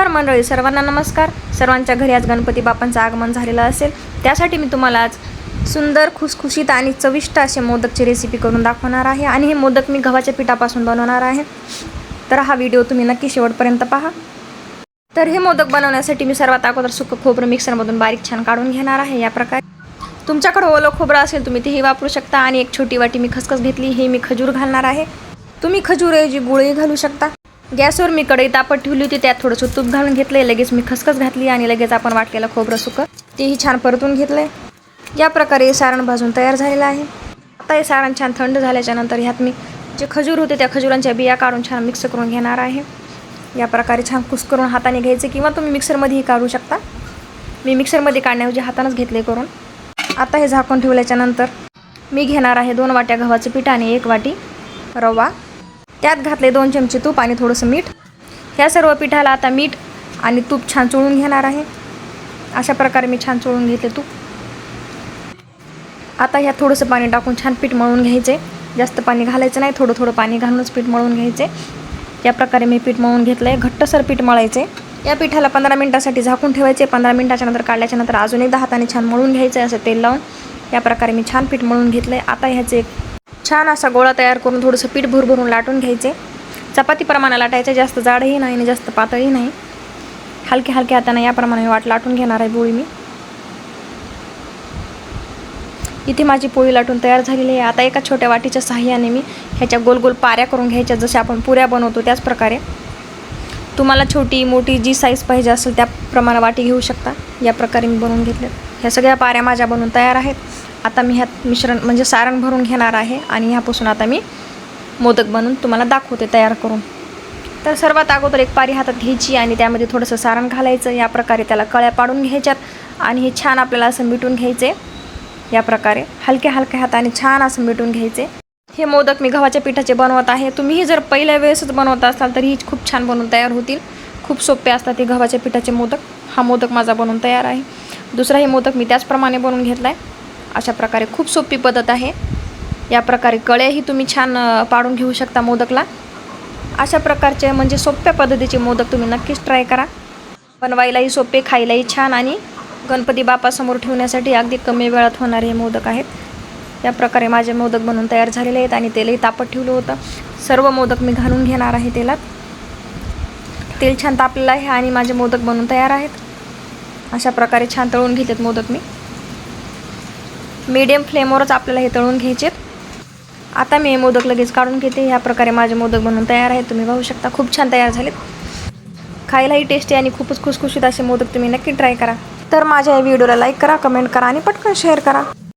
तर मंडळी. सर्वांना नमस्कार. सर्वांच्या घरी आज गणपती बापांचं आगमन झालेलं असेल. त्यासाठी मी तुम्हाला आज सुंदर खुसखुशीत आणि चविष्ट असे मोदकची रेसिपी करून दाखवणार आहे आणि हे मोदक मी गव्हाच्या पिठापासून बनवणार आहे. तर हा व्हिडिओ तुम्ही नक्की शेवटपर्यंत पहा. तर हे मोदक बनवण्यासाठी मी सर्वात अगोदर सुकं खोबरं मिक्सरमधून बारीक छान काढून घेणार आहे. या प्रकारे तुमच्याकडे ओलं खोबरं असेल तुम्ही तेही वापरू शकता. आणि एक छोटी वाटी मी खसखस घेतली हे मी खजूर घालणार आहे. तुम्ही खजूरऐवजी गुळही घालू शकता. गॅसवर मी कढई तापत ठेवली होती त्यात थोडंसं तूप घालून घेतलं लगेच मी खसखस घातली आणि लगेच आपण वाटलेलं खोबरं सुकं तेही छान परतून घेतलं या प्रकारे सारण भाजून तयार झालेलं आहे. आता हे सारण छान थंड झाल्याच्यानंतर ह्यात मी जे खजूर होते त्या खजुरांच्या बिया काढून छान मिक्स करून घेणार आहे. या प्रकारे छान कुस्करून हाताने घ्यायचे किंवा तुम्ही मिक्सरमध्येही काढू शकता. मी मिक्सरमध्ये काढण्याऐवजी हातानंच घेतले करून. आता हे झाकून ठेवल्याच्यानंतर मी घेणार आहे दोन वाट्या गव्हाचं पीठ आणि एक वाटी रवा. त्यात घातले दोन चमचे तूप आणि थोडंसं मीठ. ह्या सर्व पिठाला आता मीठ आणि तूप छान चोळून घेणार आहे. अशा प्रकारे मी छान चोळून घेतले तूप. आता ह्यात थोडंसं पाणी टाकून छान पीठ मळून घ्यायचे. जास्त पाणी घालायचं नाही थोडं थोडं पाणी घालूनच पीठ मळून घ्यायचे. या प्रकारे मी पीठ मळून घेतलं आहे घट्टसर पीठ मळायचे. या पिठाला पंधरा मिनटासाठी झाकून ठेवायचे. पंधरा मिनटाच्या नंतर काढल्याच्या नंतर अजून एकदा हाताने छान मळून घ्यायचं असं तेल लावून. या प्रकारे मी छान पीठ मळून घेतलं आहे आता ह्याचे छान असा गोळा तयार करून थोडंसं पीठ भरभरून लाटून घ्यायचे. चपाती प्रमाणे लाटायचे जास्त जाडही नाही आणि जास्त पातळही नाही. हलके हलके हाताने याप्रमाणे वाट लाटून घेणार आहे पोळी मी. इथे माझी पोळी लाटून तयार झालेली आहे. आता एका छोट्या वाटीच्या सहाय्याने मी ह्याच्या गोल गोल पाऱ्या करून घ्यायच्या जशा आपण पुऱ्या बनवतो त्याच प्रकारे. तुम्हाला छोटी मोठी जी साईज पाहिजे असेल त्याप्रमाणे वाटी घेऊ शकता. या प्रकारे मी बनवून घेतल्या ह्या सगळ्या पाऱ्या माझ्या बनवून तयार आहेत. आता मी ह्यात मिश्रण म्हणजे सारण भरून घेणार आहे आणि ह्यापासून आता मी मोदक बनवून तुम्हाला दाखवते तयार करून. तर सर्वात अगोदर एक पारी हातात घ्यायची आणि त्यामध्ये थोडंसं सारण घालायचं. या प्रकारे त्याला कळ्या पाडून घ्यायच्यात आणि हे छान आपल्याला असं मिटून घ्यायचे. या प्रकारे हलक्या हलक्या हाताने छान असं मिटून घ्यायचे. हे मोदक मी गव्हाच्या पिठाचे बनवत आहे. तुम्हीही जर पहिल्या वेळेसच बनवत असाल तर ही खूप छान बनवून तयार होतील. खूप सोपे असतात ते गव्हाच्या पिठाचे मोदक. हा मोदक माझा बनवून तयार आहे. दुसराही मोदक मी त्याचप्रमाणे बनवून घेतला आहे अशा प्रकारे खूप सोपी पद्धत आहे. या प्रकारे कळ्याही तुम्ही छान पाडून घेऊ शकता मोदकला. अशा प्रकारचे म्हणजे सोप्या पद्धतीचे मोदक तुम्ही नक्कीच ट्राय करा. बनवायलाही सोपे खायलाही छान आणि गणपती बापासमोर ठेवण्यासाठी अगदी कमी वेळात होणारे हे मोदक आहेत. या प्रकारे माझे मोदक बनवून तयार झालेले आहेत आणि तेलही तापत ठेवलं होतं. सर्व मोदक मी घालून घेणार आहे तेलात. तेल छान तापलेलं आहे आणि माझे मोदक बनवून तयार आहेत. अशा प्रकारे छान तळून घेतात मोदक मी. मीडियम फ्लेमवरच आपल्याला हे तळून घ्यायचे आता मी हे मोदक लगेच काढून घेते. ह्या प्रकारे माझे मोदक बनवून तयार आहेत. तुम्ही पाहू शकता खूप छान तयार झालेत. खायलाही टेस्टी आणि खूपच खुसखुशीत असे मोदक तुम्ही नक्की ट्राय करा. तर माझ्या या व्हिडिओला लाईक करा कमेंट करा आणि पटकन शेअर करा.